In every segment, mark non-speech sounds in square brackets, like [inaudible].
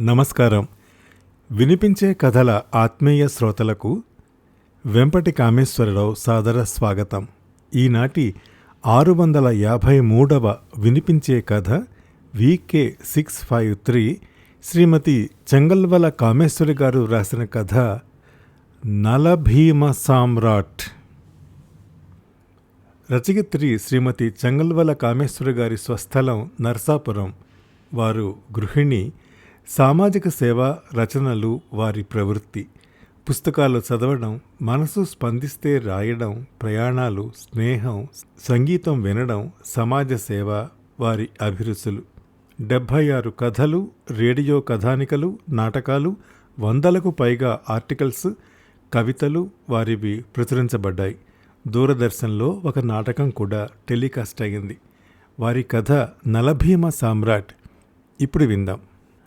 నమస్కారం. వినిపించే కథల ఆత్మీయ శ్రోతలకు వెంపటి కామేశ్వరరావు సాదర స్వాగతం. ఈనాటి ఆరు వందల యాభై మూడవ వినిపించే కథ VK six five three Srimathi Chengalvala Kameswari గారు రాసిన కథ నలభీమ సామ్రాట్. రచయిత్రి శ్రీమతి చెంగల్వల కామేశ్వరి గారి స్వస్థలం నర్సాపురం. వారు గృహిణి సామాజిక సేవ రచనలు వారి ప్రవృత్తి. పుస్తకాలు చదవడం మనసు స్పందిస్తే రాయడం ప్రయాణాలు స్నేహం సంగీతం వినడం సమాజ సేవ వారి అభిరుచులు. డెబ్భై ఆరు కథలు రేడియో కథానికలు నాటకాలు వందలకు పైగా ఆర్టికల్స్ కవితలు వారివి ప్రచురించబడ్డాయి. దూరదర్శన్లో ఒక నాటకం కూడా టెలికాస్ట్ అయింది వారి కథ నలభీమ సామ్రాట్. ఇప్పుడు విందాం.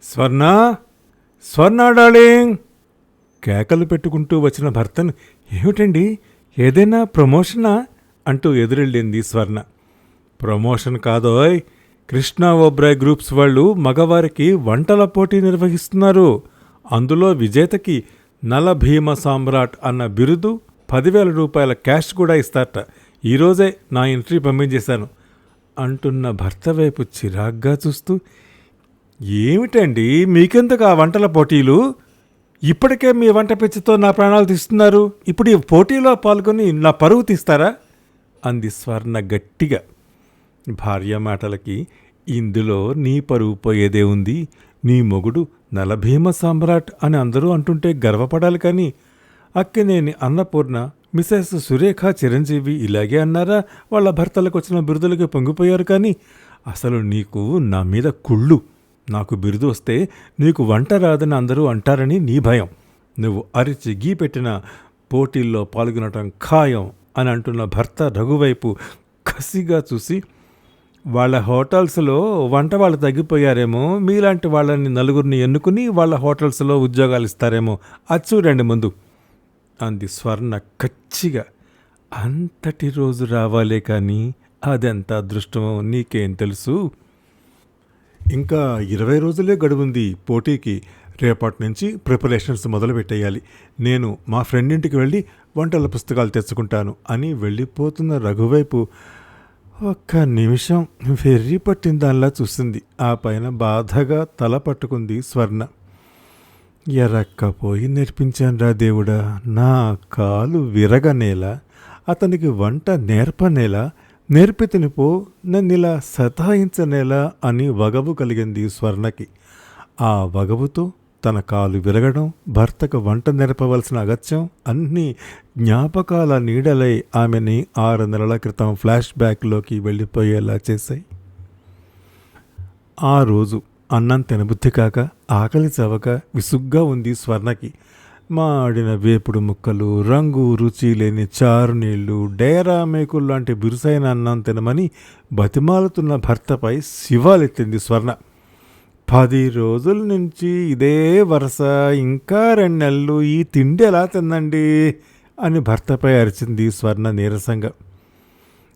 స్వర్ణ స్వర్ణ డార్లింగ్. కేకలు పెట్టుకుంటూ వచ్చిన భర్తను ఏమిటండి? ఏదైనా ప్రమోషనా? అంటూ ఎదురెళ్ళింది స్వర్ణ. ప్రమోషన్ కాదోయ్. కృష్ణా ఓబ్రాయ్ గ్రూప్స్ వాళ్ళు మగవారికి వంటల పోటీ నిర్వహిస్తున్నారు. అందులో విజేతకి నలభీమ సామ్రాట్ అన్న బిరుదు పదివేల రూపాయల క్యాష్ కూడా ఇస్తారట. ఈరోజే నా ఎంట్రీ పంపించేశాను. అంటున్న భర్త వైపు చిరాగ్గా చూస్తూ ఏమిటండి? మీకెందుకు ఆ వంటల పోటీలు? ఇప్పటికే మీ వంట పిచ్చితో నా ప్రాణాలు తీస్తున్నారు. ఇప్పుడు ఈ పోటీలో పాల్గొని నా పరువు తీస్తారా? అంది స్వర్ణ గట్టిగా. భార్య మాటలకి ఇందులో నీ పరువు పోయేదే ఉంది. నీ మొగుడు నలభీమ సామ్రాట్ అని అందరూ అంటుంటే గర్వపడాలి కానీ అక్కినేని అన్నపూర్ణ మిసెస్ సురేఖ చిరంజీవి ఇలాగే అన్నారా? వాళ్ళ భర్తలకు వచ్చిన బిరుదులకి పొంగిపోయారు కానీ అసలు నీకు నా మీద కుళ్ళు. నాకు బిరుదు వస్తే నీకు వంట రాదని అందరూ అంటారని నీ భయం. నువ్వు అరిచి గీ పెట్టిన పోటీల్లో పాల్గొనటం ఖాయం అని అంటున్న భర్త రఘువైపు కసిగా చూసి వాళ్ళ హోటల్స్లో వంట వాళ్ళు తగ్గిపోయారేమో మీలాంటి వాళ్ళని నలుగురిని ఎన్నుకుని వాళ్ళ హోటల్స్లో ఉద్యోగాలు ఇస్తారేమో అది చూడండి ముందు అంది స్వర్ణ కచ్చిగా. అంతటి రోజు రావాలే కానీ అదెంత అదృష్టమో నీకేం తెలుసు? ఇంకా ఇరవై రోజులే గడువుంది పోటీకి. రేపటి నుంచి ప్రిపరేషన్స్ మొదలు పెట్టేయాలి నేను మా ఫ్రెండ్ ఇంటికి వెళ్ళి వంటల పుస్తకాలు తెచ్చుకుంటాను అని వెళ్ళిపోతున్న రఘువైపు ఒక్క నిమిషం వెర్రి పట్టిన దానిలా చూసింది. ఆ పైన బాధగా తల పట్టుకుంది స్వర్ణ. ఎరక్కపోయి నేర్పించానురా దేవుడా నా కాలు విరగనేలా అతనికి వంట నేర్పనేలా నేర్పితిని పో నన్నిలా సతాయించనేలా అని వగవు కలిగింది స్వర్ణకి. ఆ వగవుతో తన కాలు విరగడం భర్తకు వంట నేర్పవలసిన అగత్యం అన్నీ జ్ఞాపకాల నీడలై ఆమెని ఆరు నెలల క్రితం ఫ్లాష్ బ్యాక్లోకి వెళ్ళిపోయేలా చేశాయి. ఆ రోజు అన్నం తినబుద్ధి కాక ఆకలి చవక విసుగ్గా ఉంది స్వర్ణకి. మాడిన వేపుడు ముక్కలు రంగు రుచి లేని చారునీళ్ళు డేరా మేకులు లాంటి బిరుసైన అన్నం తినమని బతిమాలుతున్న భర్తపై శివాలెత్తింది స్వర్ణ. పది రోజుల నుంచి ఇదే వరుస ఇంకా రెండు నెలలు ఈ తిండి ఎలా తిందండి అని భర్తపై అరిచింది స్వర్ణ నీరసంగా.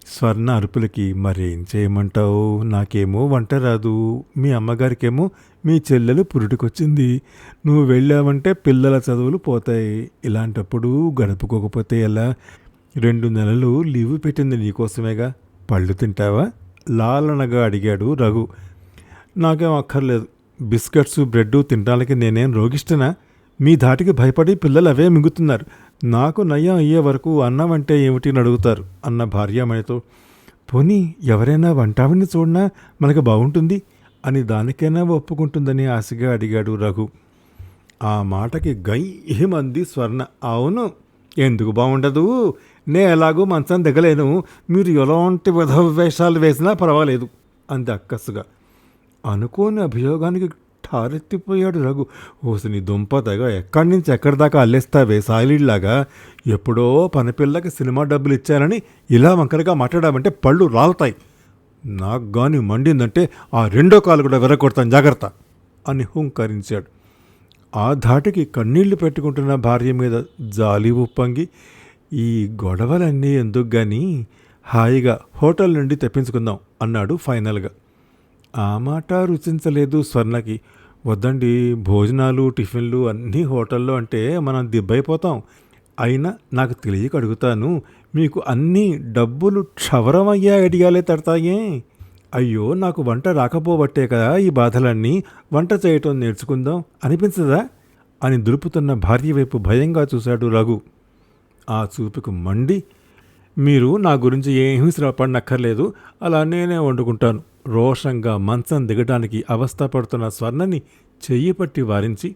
స్వర్ణ అరుపులకి మరేం చేయమంటావు? నాకేమో వంట రాదు. మీ అమ్మగారికేమో మీ చెల్లెలు పురుటికొచ్చింది. నువ్వు వెళ్ళావంటే పిల్లల చదువులు పోతాయి. ఇలాంటప్పుడు గడుపుకోకపోతే ఎలా? రెండు నెలలు లీవ్ పెట్టింది నీకోసమేగా. పళ్ళు తింటావా? లాలనగా అడిగాడు రఘు. నాకేం అక్కర్లేదు. బిస్కెట్స్ బ్రెడ్ తినడానికి నేనేం రోగిష్టనా మీ ధాటికి భయపడి పిల్లలు అవే మింగుతున్నారు. నాకు నయం అయ్యే వరకు అన్నం అంటే ఏమిటి అని అడుగుతారు. అన్న భార్యామణితో పోనీ ఎవరైనా వంటావిని చూడనా? మనకు బాగుంటుంది అని దానికైనా ఒప్పుకుంటుందని ఆశగా అడిగాడు రఘు. ఆ మాటకి గయ్యమంది స్వర్ణ అవును ఎందుకు బాగుండదు? నే ఎలాగో మంచం దిగలేను. మీరు ఎలాంటి విధ వేషాలు వేసినా పర్వాలేదు అంది అక్కసుగా. అనుకోని అభియోగానికి ఠారెత్తిపోయాడు రఘు. ఓసిని దుంప ఎక్కడి నుంచి ఎక్కడి దాకా అల్లేస్తావే సాయిలీడ్లాగా? ఎప్పుడో పనిపిల్లకి సినిమా డబ్బులు ఇచ్చారని ఇలా వంకరగా మాట్లాడామంటే పళ్ళు రాలుతాయి. నాకు గాని మండిందంటే ఆ రెండో కాలు కూడా విరగొడతాను జాగ్రత్త అని హుంకరించాడు. ఆ ధాటికి కన్నీళ్ళు పెట్టుకుంటున్న భార్య మీద జాలి ఉప్పొంగి ఈ గొడవలన్నీ ఎందుకు గాని హాయిగా హోటల్ నుండి తెప్పించుకుందాం అన్నాడు ఫైనల్గా. ఆ మాట రుచించలేదు స్వర్ణకి. వద్దండి భోజనాలు టిఫిన్లు అన్నీ హోటల్లో అంటే మనం దిబ్బైపోతాం. అయినా నాకు తెలియక అడుగుతాను మీకు అన్నీ డబ్బులు క్షవరమయ్యా అడిగాలే తడతాయే. అయ్యో నాకు వంట రాకపోబట్టే కదా ఈ బాధలన్నీ. వంట చేయటం నేర్చుకుందాం. అనిపించదా? అని దులుపుతున్న భార్య వైపు భయంగా చూశాడు రఘు. ఆ చూపుకు మండి మీరు నా గురించి ఏమీ శ్రమపడనక్కర్లేదు అలా నేనే వండుకుంటాను. రోషంగా మంచం దిగడానికి అవస్థపడుతున్న స్వర్ణని చెయ్యి పట్టి వారించి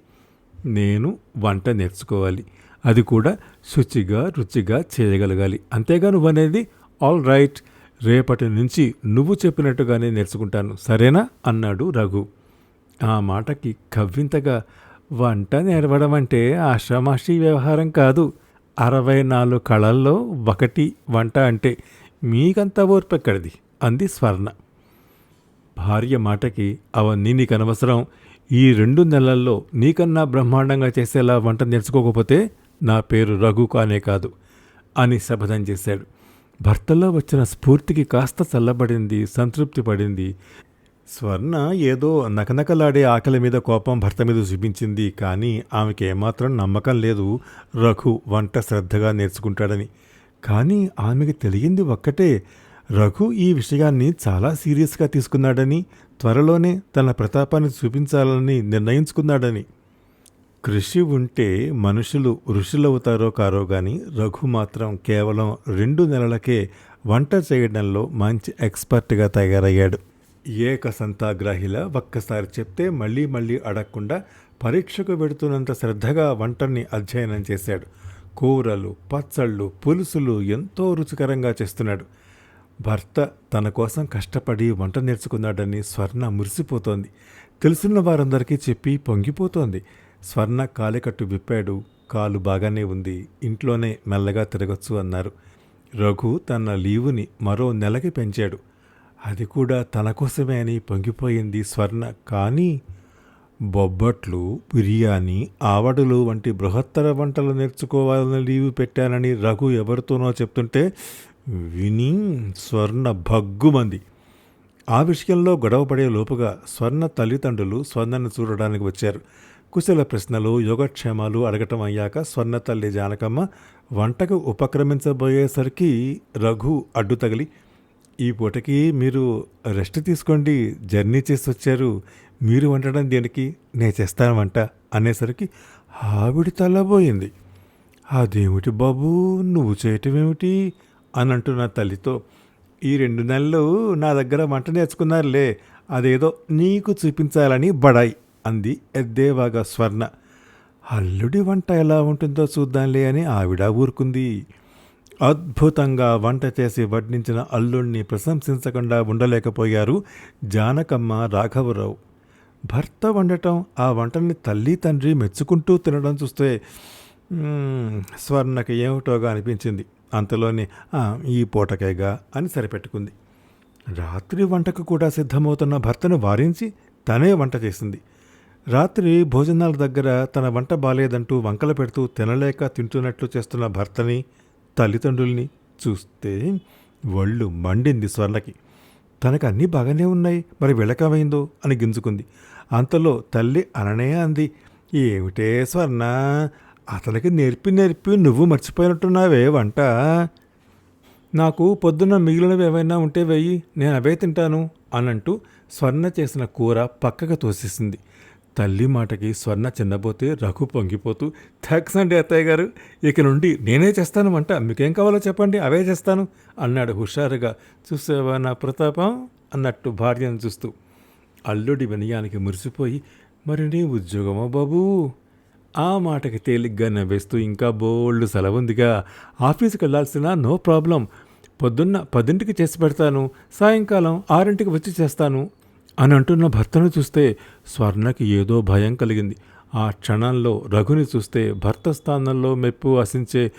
నేను వంట నేర్చుకోవాలి. అది కూడా శుచిగా రుచిగా చేయగలగాలి. అంతేగా నువ్వనేది? All right. రేపటి నుంచి నువ్వు చెప్పినట్టుగానే నేర్చుకుంటాను. సరేనా? అన్నాడు రఘు. ఆ మాటకి కవ్వింతగా వంట నేర్వడం అంటే ఆషామాషి వ్యవహారం కాదు. అరవై నాలుగు కళల్లో ఒకటి వంట అంటే మీకంత ఓర్పెక్కడిది అంది స్వర్ణ. భార్య మాటకి అవన్నీ నీకు అనవసరం ఈ రెండు నెలల్లో నీకన్నా బ్రహ్మాండంగా చేసేలా వంట నేర్చుకోకపోతే నా పేరు రఘు కానే కాదు అని శపథం చేశాడు. భర్తలో వచ్చిన స్ఫూర్తికి కాస్త చల్లబడింది సంతృప్తి పడింది. స్వర్ణ ఏదో నకనకలాడే ఆకలి మీద కోపం భర్త మీద చూపించింది కానీ ఆమెకి ఏమాత్రం నమ్మకం లేదు. రఘు వంట శ్రద్ధగా నేర్చుకుంటాడని. కానీ ఆమెకి తెలియంది ఒక్కటే రఘు ఈ విషయాన్ని చాలా సీరియస్గా తీసుకున్నాడని త్వరలోనే తన ప్రతాపాన్ని చూపించాలని నిర్ణయించుకున్నాడని. కృషి ఉంటే మనుషులు ఋషులవుతారో కారో గాని రఘు మాత్రం కేవలం రెండు నెలలకే వంట చేయడంలో మంచి ఎక్స్పర్ట్గా తయారయ్యాడు. ఏక సంతాగ్రాహిలా ఒక్కసారి చెప్తే మళ్ళీ మళ్ళీ అడగకుండా పరీక్షకు పెడుతున్నంత శ్రద్ధగా వంటని అధ్యయనం చేశాడు. కూరలు పచ్చళ్ళు పులుసులు ఎంతో రుచికరంగా చేస్తున్నాడు. భర్త తన కోసం కష్టపడి వంట నేర్చుకున్నాడని స్వర్ణ మురిసిపోతోంది. తెలుసున్న వారందరికీ చెప్పి పొంగిపోతోంది. స్వర్ణ కాలికట్టు విప్పాడు. కాలు బాగానే ఉంది. ఇంట్లోనే మెల్లగా తిరగచ్చు అన్నారు. రఘు తన లీవుని మరో నెలకి పెంచాడు. అది కూడా తన కోసమే అని పొంగిపోయింది స్వర్ణ. కానీ బొబ్బట్లు బిర్యానీ ఆవడలు వంటి బృహత్తర వంటలు నేర్చుకోవాలని లీవు పెట్టానని రఘు ఎవరితోనో చెప్తుంటే విని స్వర్ణ భగ్గుమంది. ఆ విషయంలో గొడవపడే లోపుగా స్వర్ణ తల్లిదండ్రులు స్వర్ణను చూడడానికి వచ్చారు. కుశల ప్రశ్నలు యోగక్షేమాలు అడగటం అయ్యాక స్వర్ణ తల్లి జానకమ్మ వంటకు ఉపక్రమించబోయేసరికి రఘు అడ్డు తగిలి ఈ పూటకి మీరు రెస్ట్ తీసుకోండి జర్నీ చేసి వచ్చారు. మీరు వండడం దేనికి? నేను చేస్తాను వంట అనేసరికి ఆవిడ తల్లబోయింది అదేమిటి బాబు? నువ్వు చేయటం ఏమిటి అని అంటున్న తల్లితో ఈ రెండు నెలలు నా దగ్గర వంట నేర్చుకున్నారులే అదేదో నీకు చూపించాలని బడాయి అంది ఎద్దేవాగా స్వర్ణ. అల్లుడి వంట ఎలా ఉంటుందో చూద్దాంలే అని ఆవిడ ఊరుకుంది. అద్భుతంగా వంట చేసి వడ్డించిన అల్లుణ్ణి ప్రశంసించకుండా ఉండలేకపోయారు జానకమ్మ రాఘవరావు. భర్త వండటం ఆ వంటని తల్లి తండ్రి మెచ్చుకుంటూ తినడం చూస్తే స్వర్ణకి ఏమిటోగా అనిపించింది. అంతలోనే ఈ పూటకేగా అని సరిపెట్టుకుంది. రాత్రి వంటకు కూడా సిద్ధమవుతున్న భర్తను వారించి తనే వంట చేసింది. రాత్రి భోజనాల దగ్గర తన వంట బాలేదంటూ వంకలు పెడుతూ తినలేక తింటున్నట్లు చేస్తున్న భర్తని తల్లిదండ్రుల్ని చూస్తే ఒళ్ళు మండింది స్వర్ణకి. తనకు అన్నీ బాగానే ఉన్నాయి మరి వెళ్ళకమైందో అని గింజుకుంది. అంతలో తల్లి అననే అంది ఏమిటే స్వర్ణ? అతనికి నేర్పి నేర్పి నువ్వు మర్చిపోయినట్టున్నావే వంట. నాకు పొద్దున్న మిగిలినవి ఏవైనా ఉంటే వెయ్యి నేను అవే తింటాను అనంటూ స్వర్ణ చేసిన కూర పక్కకు తోసేసింది. తల్లి మాటకి స్వర్ణ చిన్నబోతే రఘు పొంగిపోతూ థ్యాంక్స్ అండి అత్తయ్య గారు ఇక నుండి నేనే చేస్తాను వంట మీకేం కావాలో చెప్పండి అవే చేస్తాను అన్నాడు హుషారుగా. చూసావా నా ప్రతాపం? అన్నట్టు భార్యను చూస్తూ. అల్లుడి వినయానికి మురిసిపోయి మరి నీ ఉద్యోగమా బాబూ? ఆ మాటకి తేలిగ్గా నవ్వేస్తూ ఇంకా బోల్డ్ సెలవుందిగా. ఆఫీస్కి వెళ్ళాల్సిన నో ప్రాబ్లం. పొద్దున్న పదింటికి చేసి పెడతాను సాయంకాలం ఆరింటికి వచ్చి చేస్తాను అని అంటున్న భర్తను చూస్తే స్వర్ణకి ఏదో భయం కలిగింది. ఆ క్షణంలో రఘుని చూస్తే భర్త స్థానంలో మెప్పు ఆశించే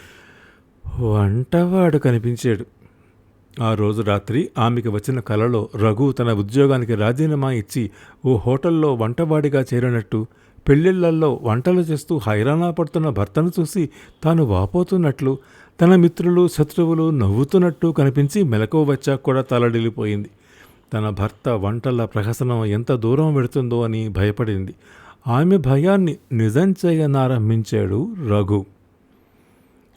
వంటవాడు కనిపించాడు. ఆ రోజు రాత్రి ఆమెకి వచ్చిన కలలో రఘు తన ఉద్యోగానికి రాజీనామా ఇచ్చి ఓ హోటల్లో వంటవాడిగా చేరినట్టు పెళ్ళిళ్ళల్లో వంటలు చేస్తూ హైరాణా పడుతున్న భర్తను చూసి తాను వాపోతున్నట్లు తన మిత్రులు శత్రువులు నవ్వుతున్నట్టు కనిపించి మెలకువ వచ్చాక కూడా తలడిల్లిపోయింది. తన భర్త వంటల ప్రహసనం ఎంత దూరం వెడుతుందో అని భయపడింది. ఆమె భయాన్ని నిజం చేయనారంభించాడు రఘు.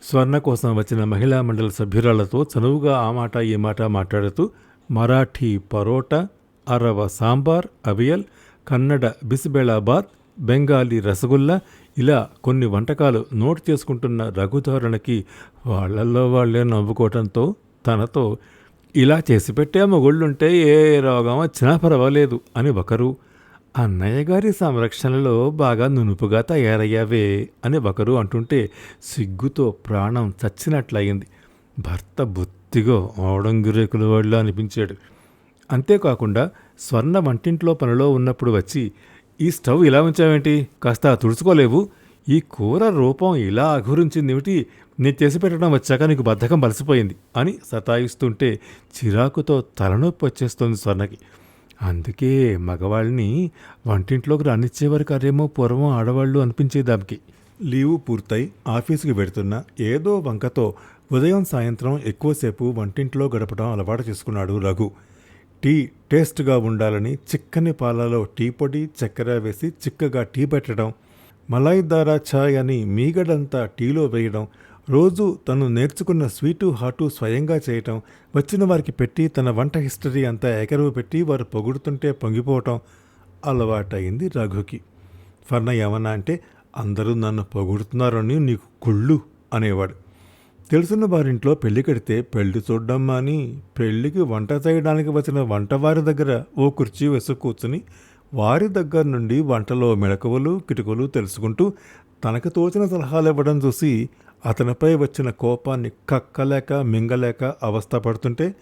స్వర్ణ కోసం వచ్చిన మహిళా మండలి సభ్యురాలతో చనువుగా ఆ మాట ఈ మాట మాట్లాడుతూ మరాఠీ పరోటా అరవ సాంబార్ అవియల్ కన్నడ బిసిబెళాబాద్ బెంగాలీ రసగుల్లా ఇలా కొన్ని వంటకాలు నోట్ చేసుకుంటున్న రఘుధారణకి వాళ్ళల్లో వాళ్ళే నవ్వుకోవటంతో తనతో ఇలా చేసి పెట్టే మొగుళ్ళుంటే ఏ రోగం వచ్చినా పర్వాలేదు అని ఒకరు అన్నయ్య గారి సంరక్షణలో బాగా నునుపుగా తయారయ్యావే అని ఒకరు అంటుంటే సిగ్గుతో ప్రాణం చచ్చినట్లయింది. భర్త బొత్తిగా ఓడంగిరేకుల వాళ్ళు అనిపించాడు. అంతేకాకుండా స్వర్ణ వంటింట్లో పనిలో ఉన్నప్పుడు వచ్చి ఈ స్టవ్ ఇలా ఉంచావేంటి? కాస్త తుడుచుకోలేవు? ఈ కూర రూపం ఇలా అఘురించిందేమిటి? నేను చేసి పెట్టడం వచ్చాక నీకు బద్ధకం బలసిపోయింది అని సతాయిస్తుంటే చిరాకుతో తలనొప్పి వచ్చేస్తుంది స్వర్ణకి. అందుకే మగవాళ్ళని వంటింట్లోకి రానిచ్చేవారు కారేమో పూర్వం ఆడవాళ్ళు అనిపించేది లీవు పూర్తయి ఆఫీసుకి వెడుతున్న ఏదో వంకతో ఉదయం సాయంత్రం ఎక్కువసేపు వంటింట్లో గడపడం అలవాటు చేసుకున్నాడు రఘు. టీ టేస్ట్గా ఉండాలని చిక్కని పాలలో టీ పొడి చక్కెర వేసి చిక్కగా టీ పెట్టడం మలాయి దారా ఛాయ్ అని మీగడంతా టీలో వేయడం రోజు తను నేర్చుకున్న స్వీటు హాటు స్వయంగా చేయటం వచ్చిన వారికి పెట్టి తన వంట హిస్టరీ అంతా ఎకరువు పెట్టి వారు పొగుడుతుంటే పొంగిపోవటం అలవాటైంది రఘుకి. ఫర్ణ ఏమన్నా అంటే అందరూ నన్ను పొగుడుతున్నారని నీకు కుళ్ళు అనేవాడు. తెలిసిన వారింట్లో పెళ్ళి కడితే పెళ్ళి చూడ్డం మాని పెళ్ళికి వంట చేయడానికి వచ్చిన వంటవారి దగ్గర ఓ కుర్చీ వేసి కూర్చుని వారి దగ్గర నుండి వంటలో మెళకువలు కిటుకలు తెలుసుకుంటూ తనకు తోచిన సలహాలు ఇవ్వడం చూసి అతనిపై వచ్చిన కోపాన్ని కక్కలేక మింగలేక అవస్థపడుతుంటే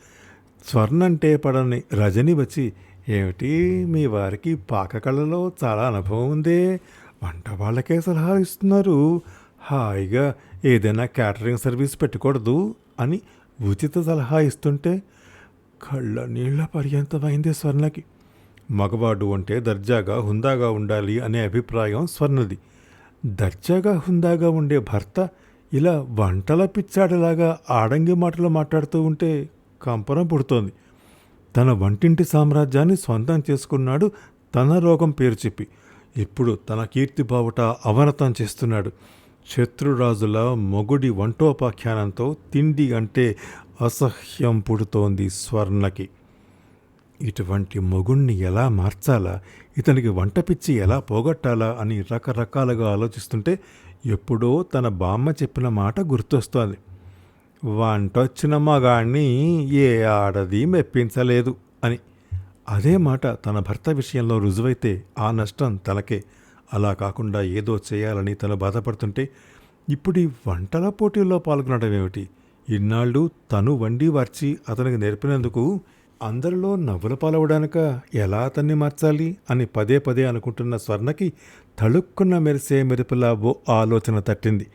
స్వర్ణంటే పడని రజని వచ్చి ఏమిటి? మీ వారికి పాకకళలో చాలా అనుభవం ఉందే. వంట వాళ్ళకే సలహాలు ఇస్తున్నారు. హాయిగా ఏదైనా క్యాటరింగ్ సర్వీస్ పెట్టకూడదు అని ఉచిత సలహా ఇస్తుంటే కళ్ళ నీళ్ళ పర్యంతమైంది స్వర్ణకి. మగవాడు అంటే దర్జాగా హుందాగా ఉండాలి అనే అభిప్రాయం స్వర్ణది. దర్జాగా హుందాగా ఉండే భర్త ఇలా వంటల పిచ్చాడలాగా ఆడంగి మాటలు మాట్లాడుతూ ఉంటే కంపరం పుడుతోంది. తన వంటింటి సామ్రాజ్యాన్ని సొంతం చేసుకున్నాడు తన రోగం పేరు చెప్పి. ఇప్పుడు తన కీర్తి బావుట అవనతం చేస్తున్నాడు. శత్రురాజుల మొగుడి వంటోపాఖ్యానంతో తిండి అంటే అసహ్యం పుడుతోంది స్వర్ణకి. ఇటువంటి మొగుణ్ణి ఎలా మార్చాలా? ఇతనికి వంట పిచ్చి ఎలా పోగొట్టాలా? అని రకరకాలుగా ఆలోచిస్తుంటే ఎప్పుడో తన బామ్మ చెప్పిన మాట గుర్తొస్తోంది. వంటొచ్చిన మగాణ్ణి ఏ ఆడది మెప్పించలేదు అని. అదే మాట తన భర్త విషయంలో రుజువైతే ఆ నష్టం తనకే. అలా కాకుండా ఏదో చేయాలని తను బాధపడుతుంటే ఇప్పుడు ఈ వంటల పోటీల్లో పాల్గొనడం ఏమిటి? ఇన్నాళ్ళు తను వండి వార్చి అతనికి నేర్పినందుకు అందరిలో నవ్వుల పాలవడానిక ఎలా అతన్ని మార్చాలి అని పదే పదే అనుకుంటున్న స్వర్ణకి తళుక్కున్న మెరిసే మెరుపులా ఓ ఆలోచన తట్టింది.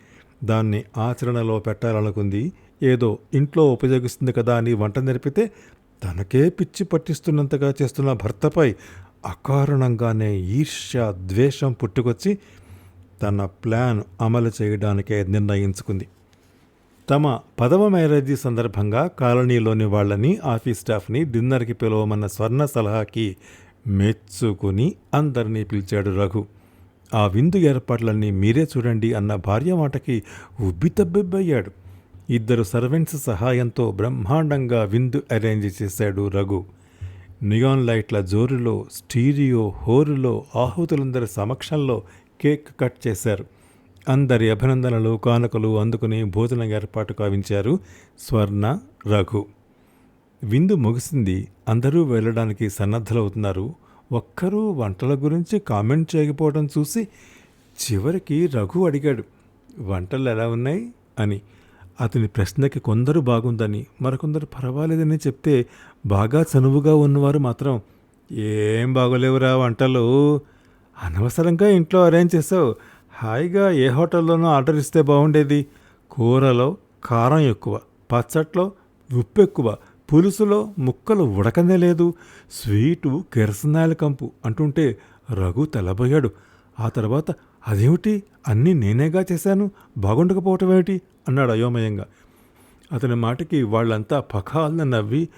దాన్ని ఆచరణలో పెట్టాలనుకుంది. ఏదో ఇంట్లో ఉపయోగిస్తుంది కదా అని వంట నేర్పితే తనకే పిచ్చి పట్టిస్తున్నంతగా చేస్తున్న భర్తపై అకారణంగానే ఈర్ష్య ద్వేషం పుట్టుకొచ్చి తన ప్లాన్ అమలు చేయడానికే నిర్ణయించుకుంది. తమ పదవ మ్యారేజీ సందర్భంగా కాలనీలోని వాళ్ళని ఆఫీస్ స్టాఫ్ని డిన్నర్కి పిలవమన్న స్వర్ణ సలహాకి మెచ్చుకుని అందరినీ పిలిచాడు రఘు. ఆ విందు ఏర్పాట్లన్నీ మీరే చూడండి అన్న భార్య మాటకి ఉబ్బితబ్బిబ్బయ్యాడు ఇద్దరు సర్వెంట్స్ సహాయంతో బ్రహ్మాండంగా విందు అరేంజ్ చేశాడు రఘు. నియాన్ లైట్ల జోరులో స్టీరియో హోరులో ఆహుతులందరి సమక్షంలో కేక్ కట్ చేశారు. అందరి అభినందనలు కానుకలు అందుకుని భోజనం ఏర్పాటు కావించారు స్వర్ణ రఘు. విందు ముగిసింది. అందరూ వెళ్ళడానికి సన్నద్ధలవుతున్నారు. ఒక్కరూ వంటల గురించి కామెంట్ చేయకపోవడం చూసి చివరికి రఘు అడిగాడు వంటలు ఎలా ఉన్నాయి? అని. అతని ప్రశ్నకి కొందరు బాగుందని మరికొందరు పర్వాలేదని చెప్తే బాగా చనువుగా ఉన్నవారు మాత్రం ఏం బాగోలేవురా వంటలు అనవసరంగా ఇంట్లో అరేంజ్ చేసావు. హాయిగా ఏ హోటల్లోనో ఆర్డర్ ఇస్తే బాగుండేది. కూరలో కారం ఎక్కువ పచ్చట్లో ఉప్పు ఎక్కువ పులుసులో ముక్కలు ఉడకనే లేదు. స్వీటు కిరసనాయల కంపు అంటుంటే రఘు తెల్లబోయాడు. ఆ తర్వాత అదేమిటి? అన్నీ నేనేగా చేశాను? బాగుండకపోవటం ఏమిటి అన్నాడు అయోమయంగా. అతని మాటకి వాళ్ళంతా పఖాలను నవ్వి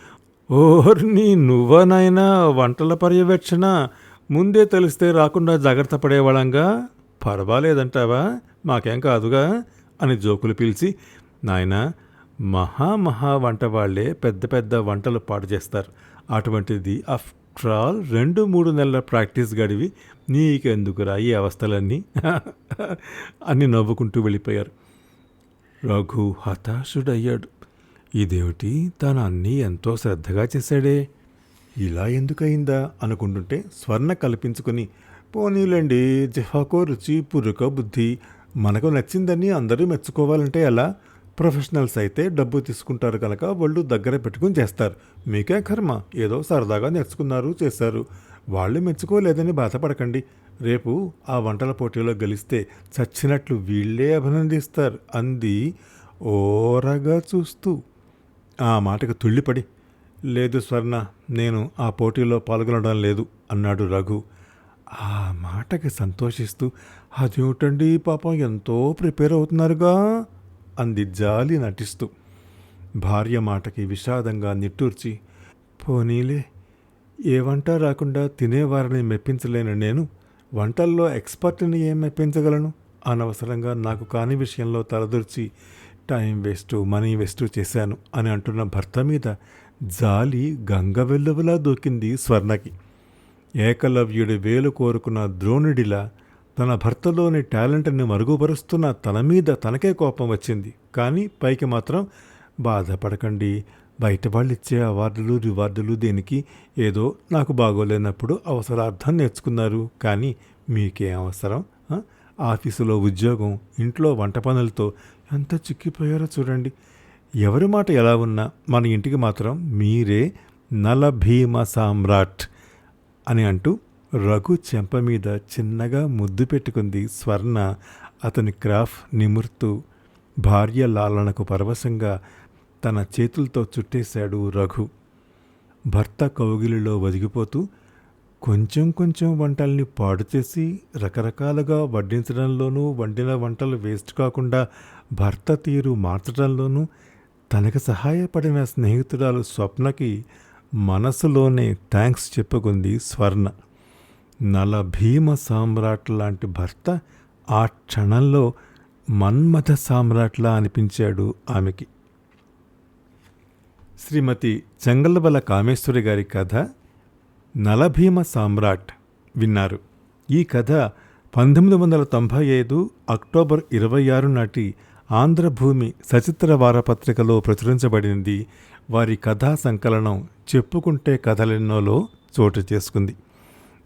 ఓర్ని నువ్వనైనా వంటల పర్యవేక్షణ ముందే తెలిస్తే రాకుండా జాగ్రత్త పడేవాళ్ళంగా? పర్వాలేదంటావా? మాకేం కాదుగా? అని జోకులు పిలిచి నాయన మహా మహా వంట వాళ్ళే పెద్ద పెద్ద వంటలు పాడు చేస్తారు. అటువంటిది ఆఫ్టర్ ఆల్ రెండు మూడు నెలల ప్రాక్టీస్ గడివి నీకెందుకురా ఈ అవస్థలన్నీ? [laughs] అని నవ్వుకుంటూ వెళ్ళిపోయారు. రఘు హతాశుడయ్యాడు. ఇదేమిటి? తాను అన్నీ ఎంతో శ్రద్ధగా చేశాడే. ఇలా ఎందుకయిందా అనుకుంటుంటే స్వర్ణ కల్పించుకుని పోనీలండి జిహాకో రుచి పురుక బుద్ధి మనకు నచ్చిందని అందరూ మెచ్చుకోవాలంటే ఎలా? ప్రొఫెషనల్స్ అయితే డబ్బు తీసుకుంటారు కనుక వాళ్ళు దగ్గర పెట్టుకుని చేస్తారు. మీకే కర్మ. ఏదో సరదాగా నేర్చుకున్నారు చేశారు. వాళ్ళు మెచ్చుకోలేదని బాధపడకండి. రేపు ఆ వంటల పోటీలో గెలిస్తే చచ్చినట్లు వీళ్ళే అభినందిస్తారు అంది ఓరగా చూస్తూ. ఆ మాటకు తుళ్ళిపడి లేదు స్వర్ణ నేను ఆ పోటీలో పాల్గొనడం లేదు అన్నాడు రఘు. ఆ మాటకి సంతోషిస్తూ అదేమిటండి పాపం ఎంతో ప్రిపేర్ అవుతున్నారుగా? అంది జాలి నటిస్తూ. భార్య మాటకి విషాదంగా నిట్టూర్చి పోనీలే ఏ వంట రాకుండా తినేవారిని మెప్పించలేను నేను. వంటల్లో ఎక్స్పర్ట్ని ఏం మెప్పించగలను? అనవసరంగా నాకు కాని విషయంలో తలదూర్చి టైం వేస్ట్ మనీ వేస్ట్ చేశాను అని అంటున్న భర్త మీద జాలి గంగ వెల్లువలా దూకింది స్వర్ణకి. ఏకలవ్యుడి వేలు కోరుకున్న ద్రోణుడిలా తన భర్తలోని టాలెంట్ని మరుగుపరుస్తున్న తన మీద తనకే కోపం వచ్చింది. కానీ పైకి మాత్రం బాధపడకండి బయట వాళ్ళు ఇచ్చే అవార్డులు రివార్డులు దేనికి ఏదో నాకు బాగోలేనప్పుడు అవసరార్థం నేర్చుకున్నారు. కానీ మీకేం అవసరం ఆఫీసులో ఉద్యోగం ఇంట్లో వంట పనులతో ఎంత చిక్కిపోయారో చూడండి. ఎవరి మాట ఎలా ఉన్నా మన ఇంటికి మాత్రం మీరే నలభీమ సామ్రాట్ అని అంటూ రఘు చెంప మీద చిన్నగా ముద్దు పెట్టుకుంది స్వర్ణ. అతని క్రాఫ్ నిమురుతూ. భార్య లాలనకు పరవశంగా తన చేతులతో చుట్టేశాడు రఘు. భర్త కౌగిలిలో వదిగిపోతూ కొంచెం కొంచెం వంటల్ని పాడు చేసి రకరకాలుగా వడ్డించడంలోనూ వండిన వంటలు వేస్ట్ కాకుండా భర్త తీరు మార్చడంలోనూ తనకు సహాయపడిన స్నేహితురాలు స్వప్నకి మనసులోనే థ్యాంక్స్ చెప్పుకుంది స్వర్ణ. నల భీమ సామ్రాట్ లాంటి భర్త ఆ క్షణంలో మన్మథ సామ్రాట్లా అనిపించాడు ఆమెకి. శ్రీమతి చెంగల్బల కామేశ్వరి గారి కథ నలభీమ సామ్రాట్ విన్నారు. ఈ కథ పంతొమ్మిది వందల తొంభై ఐదు అక్టోబర్ ఇరవై ఆరు నాటి ఆంధ్రభూమి సచిత్ర వారపత్రికలో ప్రచురించబడింది. వారి కథా సంకలనం చెప్పుకుంటే కథలెన్నోలో చోటు చేసుకుంది.